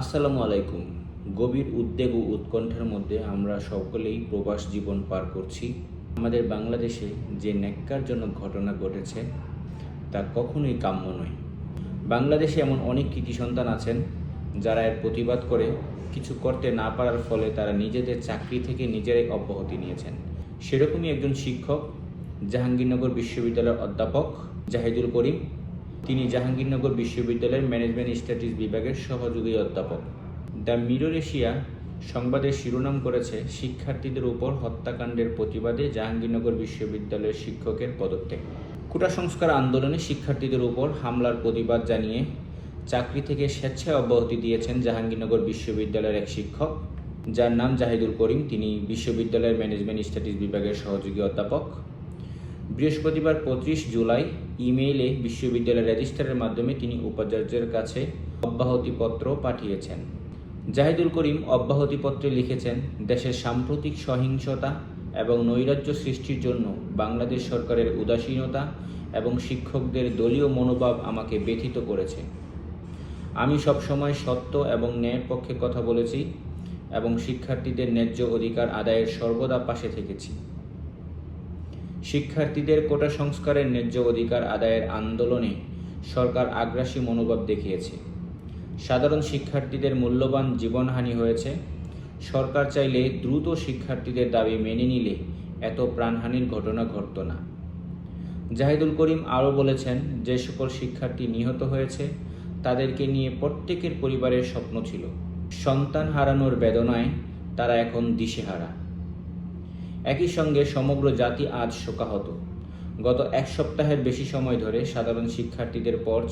আসসালামু আলাইকুম। গভীর উদ্বেগ ও উৎকণ্ঠার মধ্যে আমরা সকলেই প্রবাস জীবন পার করছি। আমাদের বাংলাদেশে যে ন্যাক্কারজনক ঘটনা ঘটেছে, তা কখনোই কাম্য নয়। বাংলাদেশে এমন অনেক কৃতি সন্তান আছেন, যারা এর প্রতিবাদ করে কিছু করতে না পারার ফলে তারা নিজেদের চাকরি থেকে নিজেরাই অব্যাহতি নিয়েছেন। সেরকমই একজন শিক্ষক, জাহাঙ্গীরনগর বিশ্ববিদ্যালয়ের অধ্যাপক জাহিদুল করিম। তিনি জাহাঙ্গীরনগর বিশ্ববিদ্যালয়ের ম্যানেজমেন্ট স্টাডিজ বিভাগের সহযোগী অধ্যাপক। দ্য মিরর এশিয়া সংবাদের শিরোনাম করেছে, শিক্ষার্থীদের উপর হত্যাকাণ্ডের প্রতিবাদে জাহাঙ্গীরনগর বিশ্ববিদ্যালয়ের শিক্ষকের পদত্যাগ। কোটা সংস্কার আন্দোলনে শিক্ষার্থীদের উপর হামলার প্রতিবাদ জানিয়ে চাকরি থেকে স্বেচ্ছায় অব্যাহতি দিয়েছেন জাহাঙ্গীরনগর বিশ্ববিদ্যালয়ের এক শিক্ষক, যার নাম জাহিদুল করিম। তিনি বিশ্ববিদ্যালয়ের ম্যানেজমেন্ট স্টাডিজ বিভাগের সহযোগী অধ্যাপক। বৃহস্পতিবার পঁচিশ জুলাই ইমেইলে বিশ্ববিদ্যালয়ের রেজিস্ট্রারের মাধ্যমে তিনি উপাচার্যের কাছে অব্যাহতিপত্র পাঠিয়েছেন। জাহিদুল করিম অব্যাহতিপত্রে লিখেছেন, দেশের সাম্প্রতিক সহিংসতা এবং নৈরাজ্য সৃষ্টির জন্য বাংলাদেশ সরকারের উদাসীনতা এবং শিক্ষকদের দলীয় মনোভাব আমাকে ব্যথিত করেছে। আমি সবসময় সত্য এবং ন্যায়ের পক্ষে কথা বলেছি এবং শিক্ষার্থীদের ন্যায্য অধিকার আদায়ের সর্বদা পাশে থেকেছি। শিক্ষার্থীদের কোটা সংস্কারের ন্যায্য অধিকার আদায়ের আন্দোলনে সরকার আগ্রাসী মনোভাব দেখিয়েছে। সাধারণ শিক্ষার্থীদের মূল্যবান জীবনহানি হয়েছে। সরকার চাইলে দ্রুত শিক্ষার্থীদের দাবি মেনে নিলে এত প্রাণহানির ঘটনা ঘটত না। জাহিদুল করিম আরও বলেছেন, যে সকল শিক্ষার্থী নিহত হয়েছে, তাদেরকে নিয়ে প্রত্যেকের পরিবারের স্বপ্ন ছিল। সন্তান হারানোর বেদনায় তারা এখন দিশেহারা। একই সঙ্গে সমগ্র জাতি আজ শোকাহত। গত এক সপ্তাহের বেশি সময় ধরে সাধারণ শিক্ষার্থীদের পর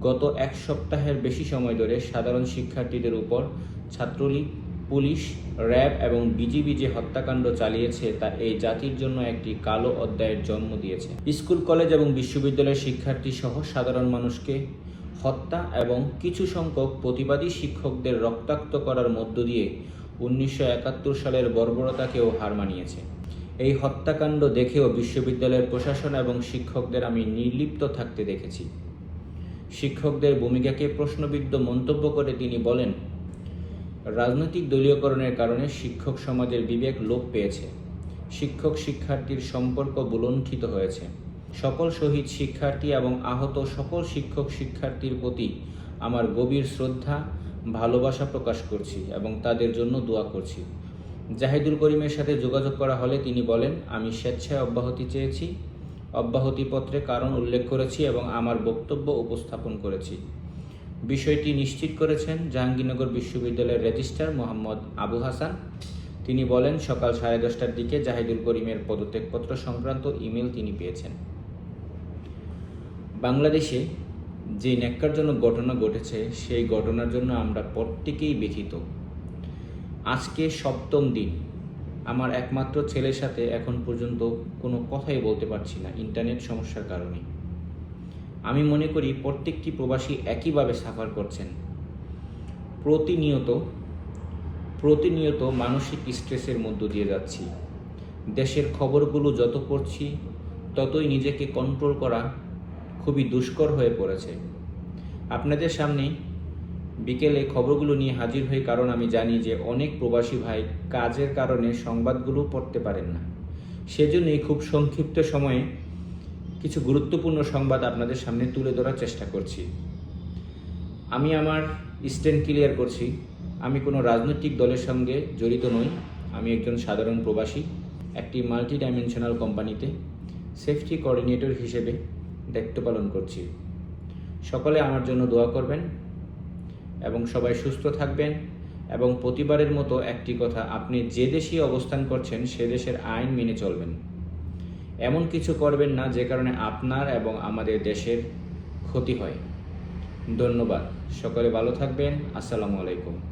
গত এক সপ্তাহের বেশি সময় ধরে সাধারণ শিক্ষার্থীদের উপর ছাত্রলীগ, পুলিশ, র্যাব এবং বিজিবি যে হত্যাকাণ্ড চালিয়েছে তা এই জাতির জন্য একটি কালো অধ্যায়ের জন্ম দিয়েছে। স্কুল, কলেজ এবং বিশ্ববিদ্যালয়ের শিক্ষার্থী সহ সাধারণ মানুষকে হত্যা এবং কিছু সংখ্যক প্রতিবাদী শিক্ষকদের রক্তাক্ত করার মধ্য দিয়ে উনিশশো একাত্তর সালের বর্বরতাকেও হার মানিয়েছে। এই হত্যাকাণ্ড দেখেও বিশ্ববিদ্যালয়ের প্রশাসন এবং শিক্ষকদের আমি নির্লিপ্ত থাকতে দেখেছি। শিক্ষকদের ভূমিকাকে প্রশ্নবিদ্ধ মন্তব্য করে তিনি বলেন, রাজনৈতিক দলীয়করণের কারণে শিক্ষক সমাজের বিবেক লোপ পেয়েছে। শিক্ষক শিক্ষার্থীর সম্পর্ক বুলণ্ঠিত হয়েছে। সকল শহীদ শিক্ষার্থী এবং আহত সকল শিক্ষক শিক্ষার্থীর প্রতি আমার গভীর শ্রদ্ধা ভালোবাসা প্রকাশ করছি এবং তাদের জন্য দোয়া করছি। জাহিদুল করিমের সাথে যোগাযোগ করা হলে তিনি বলেন, আমি স্বেচ্ছায় অব্যাহতি চেয়েছি অব্যাহতিপত্রে কারণ উল্লেখ করেছি এবং আমার বক্তব্য উপস্থাপন করেছি। বিষয়টি নিশ্চিত করেছেন জাহাঙ্গীরনগর বিশ্ববিদ্যালয়ের রেজিস্ট্রার মোহাম্মদ আবু হাসান। তিনি বলেন, সকাল সাড়ে দশটার দিকে জাহিদুল করিমের পদত্যাগপত্র সংক্রান্ত ইমেল তিনি পেয়েছেন। বাংলাদেশে যে ন্যাক্কারজনক ঘটনা ঘটেছে, সেই ঘটনার জন্য আমরা প্রত্যেকেই ব্যথিত। আজকে সপ্তম দিন। আমার একমাত্র ছেলের সাথে এখন পর্যন্ত কোনো কথাই বলতে পারছি না, ইন্টারনেট সমস্যার কারণে। আমি মনে করি প্রত্যেকটি প্রবাসী একইভাবে সাফার করছেন। প্রতিনিয়ত প্রতিনিয়ত মানসিক স্ট্রেসের মধ্য দিয়ে যাচ্ছি। দেশের খবরগুলো যত পড়ছি, ততই নিজেকে কন্ট্রোল করা খুবই দুষ্কর হয়ে পড়েছে। আপনাদের সামনে বিকেলে খবরগুলো নিয়ে হাজির হই, কারণ আমি জানি যে অনেক প্রবাসী ভাই কাজের কারণে সংবাদগুলো পড়তে পারেন না। সেজন্যই খুব সংক্ষিপ্ত সময়ে কিছু গুরুত্বপূর্ণ সংবাদ আপনাদের সামনে তুলে ধরার চেষ্টা করছি। আমি আমার স্ট্যান্ড ক্লিয়ার করছি। আমি কোনো রাজনৈতিক দলের সঙ্গে জড়িত নই। আমি একজন সাধারণ প্রবাসী, একটি মাল্টি ডাইমেনশনাল কোম্পানিতে সেফটি কোঅর্ডিনেটর হিসেবে দায়িত্ব পালন করছি। সকলে আমার জন্য দোয়া করবেন এবং সবাই সুস্থ থাকবেন এবং প্রতিবারের মতো একটি কথা, আপনি যে দেশেই অবস্থান করছেন, সে দেশের আইন মেনে চলবেন। এমন কিছু করবেন না যে কারণে আপনার এবং আমাদের দেশের ক্ষতি হয়। ধন্যবাদ। সকলে ভালো থাকবেন। আসসালামু আলাইকুম।